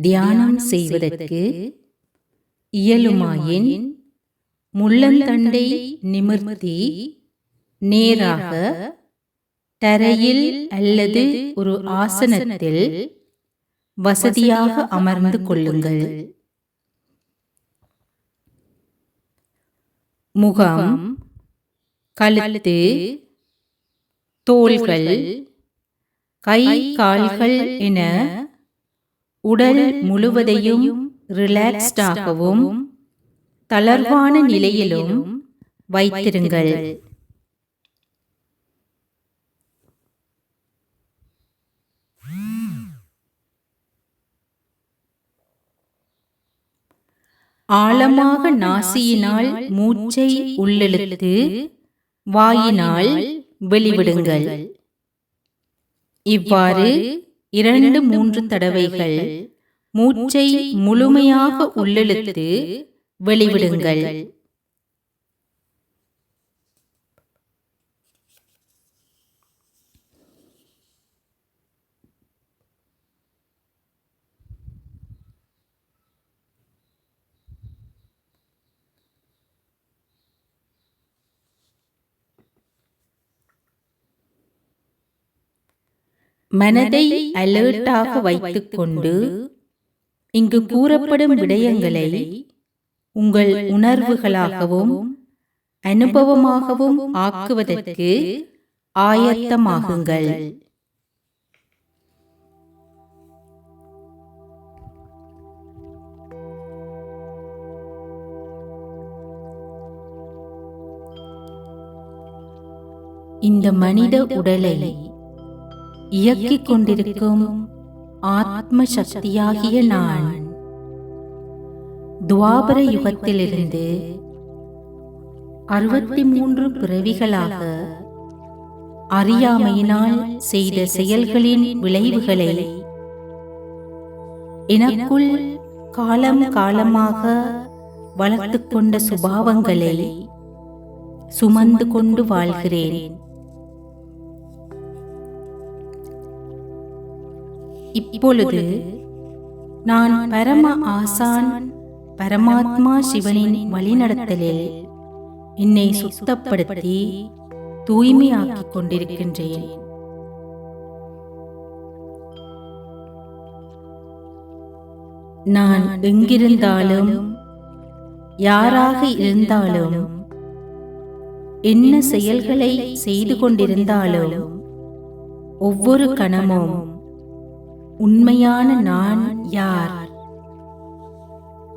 தியானம் செய்வதற்கு இயலுமாயின் முள்ளந்தண்டை நிமிர்த்தி நேராக தரையில் அல்லது ஒரு ஆசனத்தில் வசதியாக அமர்ந்து கொள்ளுங்கள். முகம் கழுத்து தோள்கள் கை கால்கள் என உடல் முழுவதையும் ரிலாக்ஸ்டாகவும் தளர்வான நிலையிலும் வைத்திருங்கள். ஆழமாக நாசியினால் மூச்சை உள்ளிழுத்து வாயினால் வெளிவிடுங்கள். இவ்வாறு இரண்டு மூன்று தடவைகள் மூச்சை முழுமையாக உள்ளிழுத்து வெளிவிடுங்கள். மனதை அலர்ட்டாக வைத்துக்கொண்டு இங்கு கூறப்படும் விடயங்களை உங்கள் உணர்வுகளாகவும் அனுபவமாகவும் ஆக்குவதற்கு ஆயத்தமாகுங்கள். இந்த மனித உடலை இயக்கிக் கொண்டிருக்கும் ஆத்ம சக்தியாகிய நான். துவாபர யுகத்திலிருந்து அறுபத்தி மூன்று பிறவிகளாக அறியாமையினால் செய்த செயல்களின் விளைவுகளை எனக்குள் காலம் காலமாக வளர்த்து கொண்ட சுபாவங்களை சுமந்து கொண்டு வாழ்கிறேன். இப்பொழுது நான் பரம ஆசான் பரமாத்மா சிவனின் வழிநடத்தலில் என்னை சுத்தப்படுத்தி தூய்மையாக்கிக் கொண்டிருக்கின்றேன். நான் எங்கிருந்தாலும் யாராக இருந்தாலும் என்ன செயல்களை செய்து கொண்டிருந்தாலும் ஒவ்வொரு கணமும் உண்மையான நான் யார்?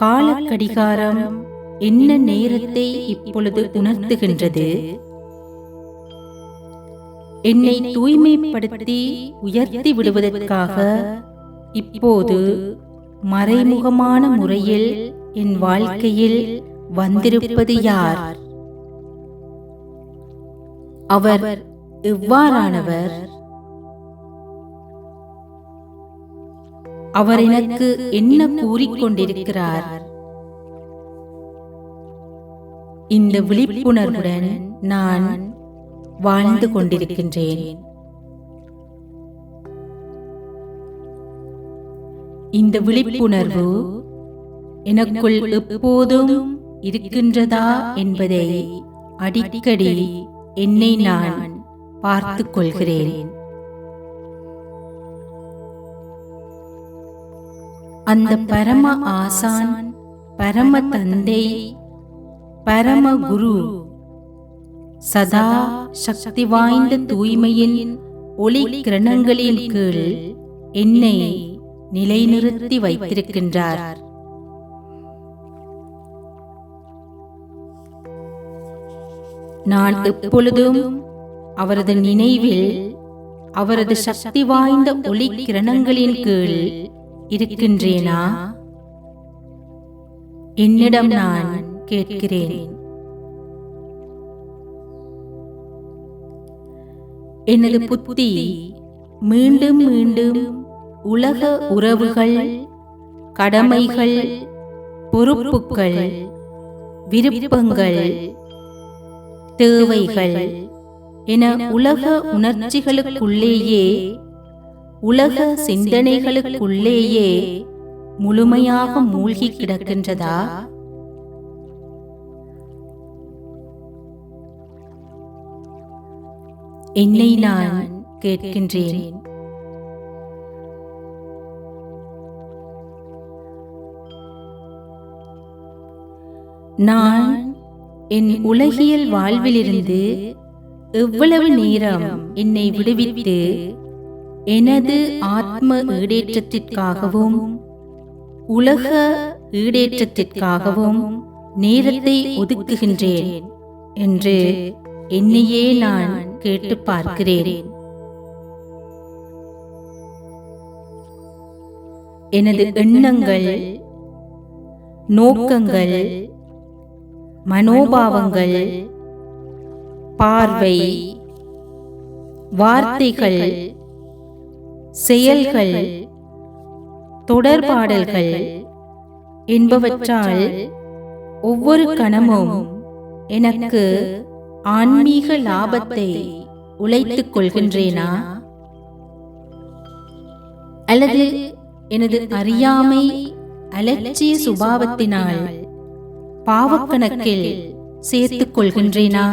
காலக்கடிகாரம் என்ன நேரத்தை இப்பொழுது உணர்த்துகின்றது? என்னை தூய்மைப்படுத்தி உயர்த்தி விடுவதற்காக இப்போது மறைமுகமான முறையில் என் வாழ்க்கையில் வந்திருப்பது யார்? அவர் எவ்வாறானவர்? அவர் எனக்கு என்ன கூறிக்கொண்டிருக்கிறார்? இந்த விழிப்புணர்வுடன் நான் வாழ்ந்து கொண்டிருக்கின்றேன். இந்த விழிப்புணர்வு எனக்குள் எப்போதும் இருக்கின்றதா என்பதை அடிக்கடி என்னை நான் பார்த்துக் கொள்கிறேன். அந்த பரம ஆசான் பரம தந்தை பரம குரு சதா சக்தி வாய்ந்த தூய்மையின் ஒளி கிரணங்களின் கீழ் என்னை நிலைநிறுத்தி வைத்திருக்கின்றார். நான் எப்பொழுதும் அவரது நினைவில் அவரது சக்தி வாய்ந்த ஒளி கிரணங்களின் கீழ் இருக்கின்றேனா? என்னிடம் நான் கேட்கிறேன். எனது புத்தி மீண்டும் மீண்டும் உலக உறவுகள் கடமைகள் பொறுப்புகள் விருப்பங்கள் தேவைகள் என உலக உணர்ச்சிகளுக்குள்ளேயே உலக சிந்தனைகளுக்குள்ளேயே முழுமையாக மூழ்கி கிடக்கின்றதா? என்னை நான் கேட்கின்றேன். நான் என் உலகியல் வாழ்விலிருந்து எவ்வளவு நேரம் என்னை விடுவித்து எனது ஆத்ம ஈடேற்றத்திற்காகவும் உலக ஈடேற்றத்திற்காகவும் நேரத்தை ஒதுக்குகின்றேன் என்று என்னையே நான் கேட்டு பார்க்கிறேன். எனது எண்ணங்கள் நோக்கங்கள் மனோபாவங்கள் பார்வை வார்த்தைகள் செயல்கள் தொடர்பாடல்கள் என்பவற்றால் ஒவ்வொரு கணமும் எனக்கு ஆன்மீக லாபத்தை உழைத்துக் கொள்கின்றேனா? அல்லது எனது அறியாமை அலட்சிய சுபாவத்தினால் பாவக்கணக்கில் சேர்த்துக் கொள்கின்றேனா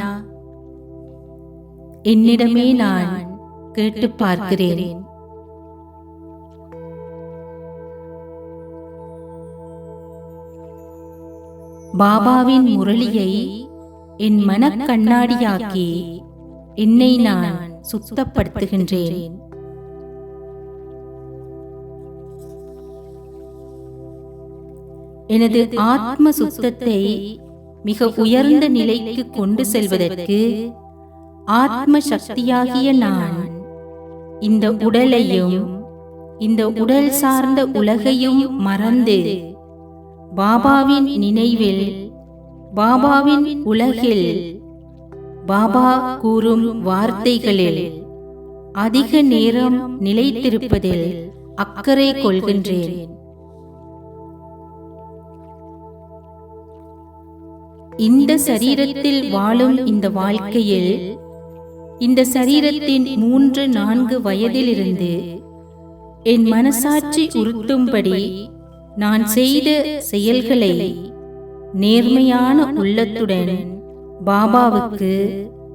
என்னிடமே நான் கேட்டு பார்க்கிறேன். பாபாவின் முரளியை என் மனக் கண்ணாடியாக்கி என்னை நான் சுத்தப்படுத்துகின்றேன். எனது ஆத்ம சுத்தத்தை மிக உயர்ந்த நிலைக்கு கொண்டு செல்வதற்கு ஆத்ம சக்தியாகிய நான் இந்த உடலையும் இந்த உடல் சார்ந்த உலகையும் மறந்து பாபாவின் நினைவில் பாபாவின் உலகில் பாபா கூறும் வார்த்தைகளில் அதிக நேரம் நிலைத்திருப்பதில் அக்கறை கொள்கின்றேன். இந்த சரீரத்தில் வாழும் இந்த வாழ்க்கையில் இந்த சரீரத்தின் மூன்று நான்கு வயதிலிருந்து என் மனசாட்சி உறுத்தும்படி நான் செய்த செயல்களை நேர்மையான உள்ளத்துடன் பாபாவுக்கு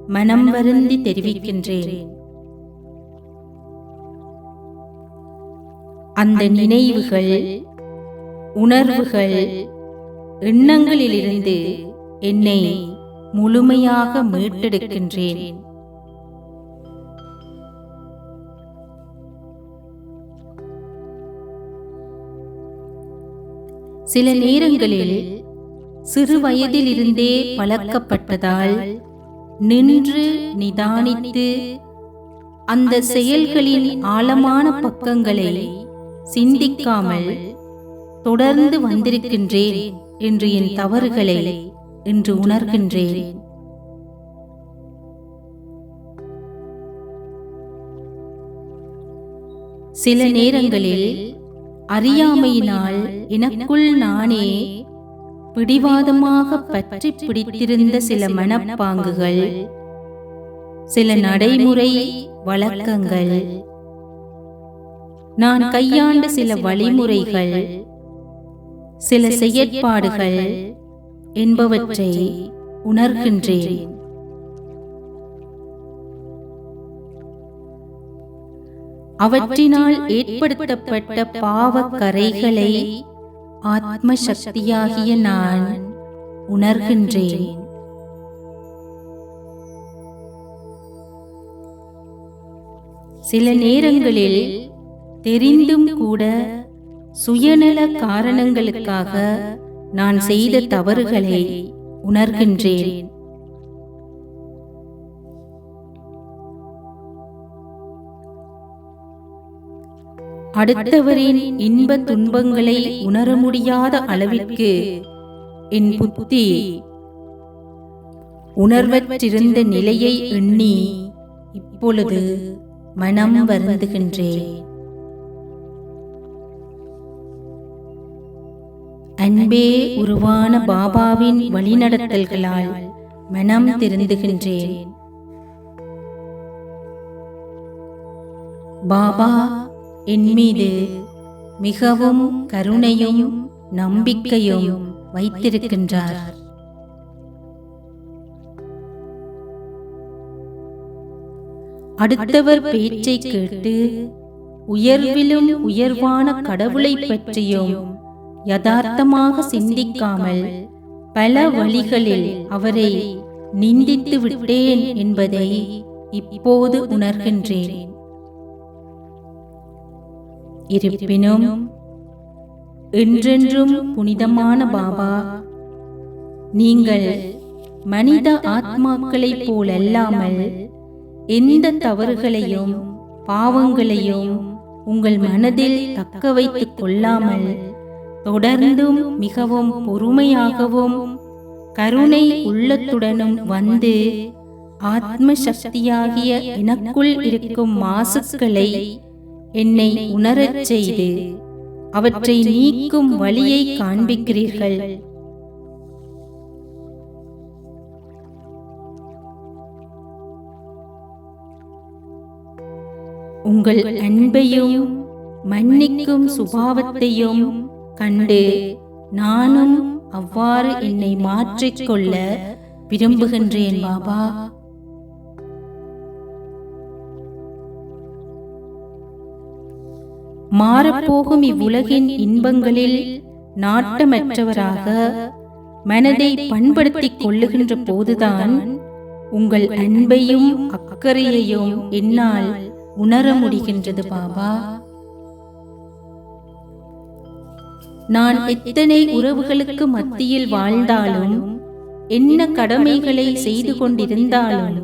மனம் வருந்தி தெரிவிக்கின்றேன். அந்த நினைவுகள் உணர்வுகள் எண்ணங்களிலிருந்து என்னை முழுமையாக மீட்டெடுக்கின்றேன். சில நேரங்களில் சிறு வயதிலிருந்தே பழக்கப்பட்டதால் நின்று நிதானித்து அந்த செயல்களின் ஆழமான பக்கங்களை சிந்திக்காமல் தொடர்ந்து வந்திருக்கின்றேன் என்று என் தவறுகளை என்று உணர்கின்றேன். சில நேரங்களில் அறியாமையினால் எனக்குள் நானே பிடிவாதமாக பற்றி பிடித்திருந்த சில மனப்பாங்குகள் சில நடைமுறை வழக்கங்கள் நான் கையாண்ட சில வழிமுறைகள் சில செயற்பாடுகள் என்பவற்றை உணர்கின்றேன். அவற்றினால் ஏற்படுத்தப்பட்ட பாவக்கரைகளை ஆத்ம சக்தியாகிய நான் உணர்கின்றேன். சில நேரங்களில் தெரிந்தும் கூட சுயநல காரணங்களுக்காக நான் செய்த தவறுகளை உணர்கின்றேன். அடுத்தவரின் இன்ப துன்பங்களை உணர முடியாத அளவிற்கு என் புத்தி உணர்வற்றிருந்த நிலையை எண்ணி இப்பொழுது மனம் வருந்துகின்றேன். அன்பே உருவான பாபாவின் வழிநடத்தல்களால் மனம் திருந்துகின்றேன். பாபா என் மீது மிகவும் கருணையும் நம்பிக்கையும் வைத்திருக்கின்றார். அடுத்தவர் பேச்சை கேட்டு உயர்விலும் உயர்வான கடவுளைப் பற்றியும் யதார்த்தமாக சிந்திக்காமல் பல வழிகளில் அவரை நிந்தித்து விட்டேன் என்பதை இப்போது உணர்கின்றேன். இருப்பினும் என்றென்றும் புனிதமான பாபா நீங்கள் மனித ஆத்மாக்களைப் போலல்லாமல் எந்த தவறுகளையும் பாவங்களையும் உங்கள் மனதில் தக்க வைத்துக் கொள்ளாமல் தொடர்ந்தும் மிகவும் பொறுமையாகவும் கருணை உள்ளத்துடனும் வந்து ஆத்ம சக்தியாகிய எனக்குள் இருக்கும் மாசுக்களை என்னை உணரச் செய்து அவற்றை நீக்கும் வழியை காண்பிக்கிறீர்கள். உங்கள் அன்பையும் மன்னிக்கும் சுபாவத்தையும் கண்டு நானும் அவ்வாறு என்னை மாற்றிக்கொள்ள விரும்புகின்றேன் பாபா. மாறப்போகும் இவ்வுலகின் இன்பங்களில் நாட்டமற்றவராக மனதை பண்படுத்திக் கொள்ளுகின்ற போதுதான் உங்கள் அன்பையும் அக்கறையையும் என்னால் உணர முடிகின்றது பாபா. நான் எத்தனை உறவுகளுக்கு மத்தியில் வாழ்ந்தாலும் என்ன கடமைகளை செய்து கொண்டிருந்தாலும்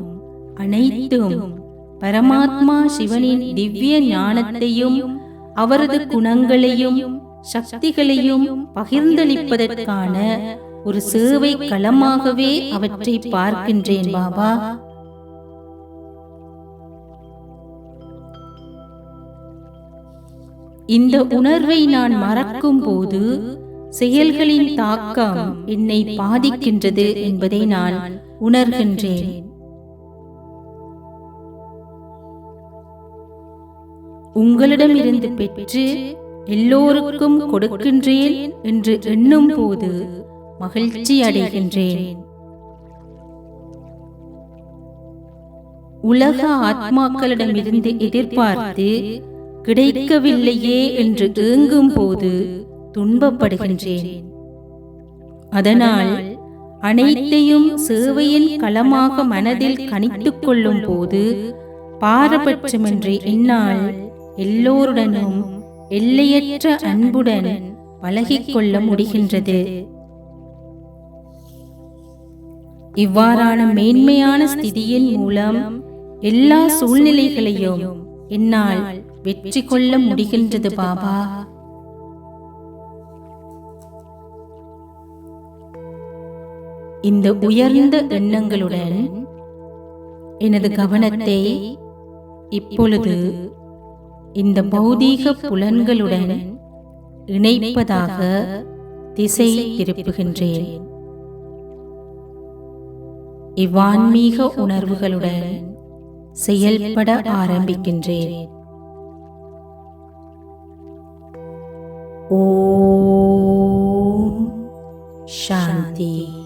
அனைத்தும் பரமாத்மா சிவனின் திவ்ய ஞானத்தையும் அவரது குணங்களையும் சக்திகளையும் பகிர்ந்தளிப்பதற்கான ஒரு சேவை களமாகவே அவற்றை பார்க்கின்றேன் பாபா. இந்த உணர்வை நான் மறக்கும் போது செயல்களின் தாக்கம் என்னை பாதிக்கின்றது என்பதை நான் உணர்கின்றேன். உங்களிடமிருந்து பெற்று எல்லோருக்கும் கொடுக்கின்றேன் என்று எண்ணும் போது மகிழ்ச்சி அடைகின்றேன். உலக ஆத்மாக்களிடமிருந்து எதிர்பார்த்து கிடைக்கவில்லையே என்று ஏங்கும் போது துன்பப்படுகின்றேன். அதனால் அனைத்தையும் சேவையின் களமாக மனதில் கணித்துக் கொள்ளும் போது பாரபட்சமின்றி என்னால் எல்லோருடனும் எல்லையற்ற அன்புடன் பழகிக்கொள்ள முடிகின்றது. இவ்வாறான மேன்மையான ஸ்திதியின் மூலம் எல்லா சூழ்நிலைகளையும் என்னால் வெற்றி கொள்ள முடிகின்றது பாபா. இந்த உயர்ந்த எண்ணங்களுடன் எனது கவனத்தை இப்பொழுது இந்த பௌதீக புலன்களுடன் இணைப்பதாக திசை திருப்புகின்றேன். இவ்வான்மீக உணர்வுகளுடன் செயல்பட ஆரம்பிக்கின்றேன். ஓ சாந்தி.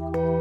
you